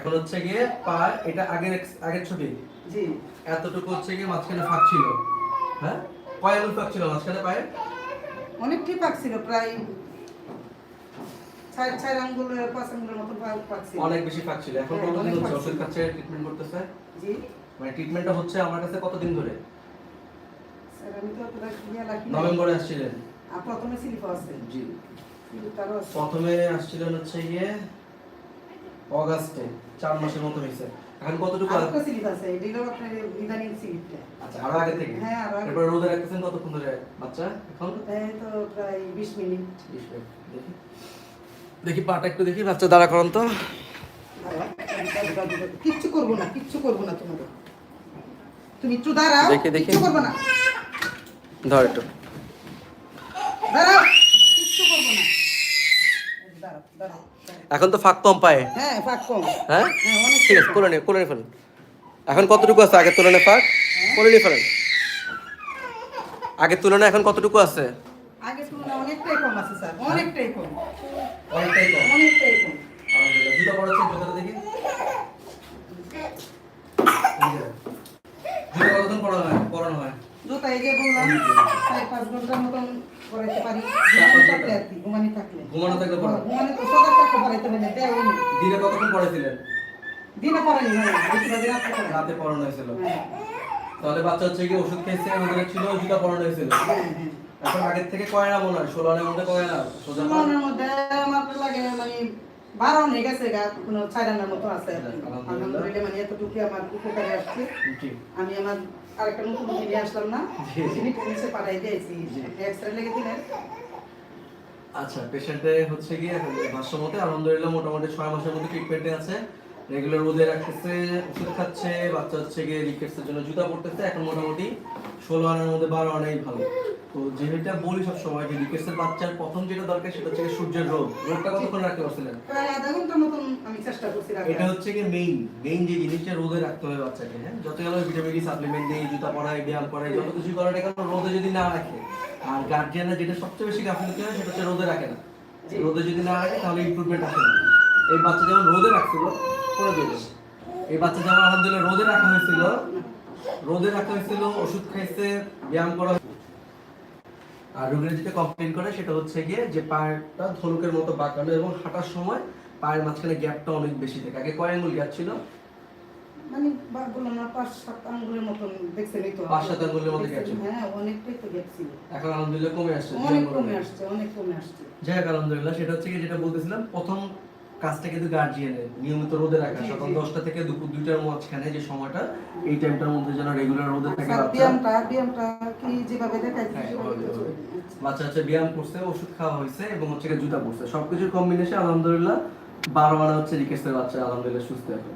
এখন হচ্ছে গিয়ে পা এটা আগের আগের ছবি? জি। এতটুকু হচ্ছে গিয়ে মাঝখানে ফাঁক ছিল। হ্যাঁ? কয় আঙুল ফাঁক ছিল মাঝখানে পায়ে? অনেকটাই পাক ছিল প্রায় অনেক বেশি ফাঁক ছিল। এখন হ্যাঁ, কতদিন অনেক হচ্ছে ওষুধ খাচ্ছে ট্রিটমেন্ট করতেছে? জি। মানে ট্রিটমেন্টটা হচ্ছে আমার কাছে কতদিন ধরে? স্যার আমি তো। নভেম্বরে আসছিলেন? আর প্রথমে স্লিপ আছে। জি। প্রথমে আসছিলেন হচ্ছে গিয়ে অগাস্টে চার মাসের মতো হয়েছে। এখন কতটুকু আর স্লিপ আছে আপনার ইদানিং স্লিপটা আচ্ছা আরও আগে থেকে? হ্যাঁ, আরও আগে। রোদে রাখতেছেন কতক্ষণ ধরে বাচ্চা এখন? এই তো প্রায় বিশ মিনিট। বিশ মিনিট। দেখি। দেখি পাটা একটু দেখি বাচ্চা দাঁড়া করুন তো। কিচ্ছু করব না কিচ্ছু করব না তোমাদের। তুমি একটু দাঁড়াও দেখি, দেখি। কিচ্ছু করব না। ধর একটু। দাঁড়াও কিচ্ছু করব না দাঁড়াও দাঁড়াও দাঁড়াও। এখন তো ফাঁক কম পায়। হ্যাঁ ফাঁক কম। হ্যাঁ? হ্যাঁ ঠিক আছে করে নিয়ে করে নিয়ে ফেলেন। এখন কতটুকু আছে আগের তুলনায় ফাঁক? করে নিয়ে ফেলেন। আগের তুলনায় এখন কতটুকু আছে? আগে তুলনায় অনেকটাই কম আছে স্যার। অনেকটাই কম। অনেকটাই কম। অনেকটাই কম। পড়াচ্ছেন জুতাটা দেখি এই যে। জুতা কতক্ষণ পড়ানো হয় পড়ানো হয় জুতা বললাম চার পাঁচ ঘণ্টার মতন করাইতে পারি। ঘুমানি? থাকলে আর কি ঘুমানি থাকলে। ঘুমানো থাকলে? ঘুমানি তো সজাগ থাকতে পারাইতে হয় না দেয় ওই দিনে কতক্ষণ পড়াইছিলেন? দিনে পড়ানি হয় না বেশিরভাগ রাত্রে পড়াই। রাতে পড়ানো হয়েছিল। হ্যাঁ। তাহলে বাচ্চা হচ্ছে কি ওষুধ খেয়েছে আমাদের ছিল জুতা পড়ানো হয়েছিল। হ্যাঁ হ্যাঁ। এখন আগের থেকে কয় না মনে হয়? ষোলো আনার মধ্যে কয় না সোজা মধ্যে আমার লাগে মানে বারো হয়ে গেছে গা কোনো ছাড়ানোর মতো আছে। আলহামদুলিল্লাহ। আলহামদুলিল্লাহ মানে এতটুকু আমার উপকারে আসছে? আমি আমার আরেকটা নতুন নিয়ে আসলাম না? পুলিশে পাঠাই দিয়েছি এক্সরে লেগে দিলেন। আচ্ছা পেশেন্টে হচ্ছে গিয়ে ভাষ্য মতে আলহামদুলিল্লাহ মোটামুটি ছয় মাসের মধ্যে ট্রিটমেন্টে আছে। রেগুলার রোদে রাখতেছে ওষুধ খাচ্ছে বাচ্চা হচ্ছে গিয়ে রিকেটসের জন্য জুতা পরতেছে। এখন মোটামুটি ষোলো আনার মধ্যে বারো আনাই ভালো। তো যেটা বলি সব সময় যে বাচ্চার প্রথম যেটা দরকার সেটা হচ্ছে সূর্যের রোদ রোদটা কতক্ষণ রাখতে পারছিলেন? প্রায় আধা মতন আমি চেষ্টা করছি রাখার। এটা হচ্ছে কি মেইন মেইন যে জিনিসটা রোদে রাখতে হবে বাচ্চাকে হ্যাঁ? যত গেল ভিটামিন ডি সাপ্লিমেন্ট দেই জুতা পরাই ব্যায়াম করাই যত কিছু কারণ রোদে যদি না রাখে আর গার্জিয়ানরা যেটা সবচেয়ে বেশি গাফিলতি হয় সেটা হচ্ছে রোদে রাখে না। রোদে যদি না রাখে তাহলে ইমপ্রুভমেন্ট আসে না। এই বাচ্চা যেমন রোদে রাখছিল করে দেবে। এই বাচ্চা যেমন আলহামদুলিল্লাহ রোদে রাখা হয়েছিল রোদে রাখা হয়েছিল ওষুধ খাইছে ব্যায়াম করা আর রোগীরা যেটা কমপ্লেন করে সেটা হচ্ছে গিয়ে যে পায়েরটা ধনুকের মতো বাঁকানো এবং হাঁটার সময় পায়ের মাঝখানে গ্যাপটা অনেক বেশি থাকে। আগে কয় আঙ্গুল গ্যাপ ছিল? মানে বা না পাঁচ সাত আঙ্গুলের মতন দেখছেন তো পাঁচ সাত আঙ্গুলের মতো gap হ্যাঁ অনেকটাই তো গ্যাপ এখন আলহামদুলিল্লাহ কমে আসছে দুই অনেক কমে আসছে অনেক কমে আসছে। যাই হোক আলহামদুলিল্লাহ সেটা হচ্ছে কি যেটা বলতেছিলাম প্রথম কাজটা কিন্তু গার্জিয়ানের নিয়মিত রোদে রাখা। সকাল দশটা থেকে দুপুর দুইটার মাঝখানে যে সময়টা এই টাইমটার মধ্যে যেন রেগুলার রোদে থাকে স্যার বাচ্চা ব্যায়ামটা ব্যায়ামটা কি যেভাবে দেখাইছি হ্যাঁ। বাচ্চা হচ্ছে ব্যায়াম করছে ওষুধ খাওয়া হয়েছে এবং হচ্ছে জুতা পরছে। সবকিছুর কম্বিনেশন আলহামদুলিল্লাহ বারো মানে হচ্ছে রিকেস্টের বাচ্চা আলহামদুলিল্লাহ সুস্থ এখন।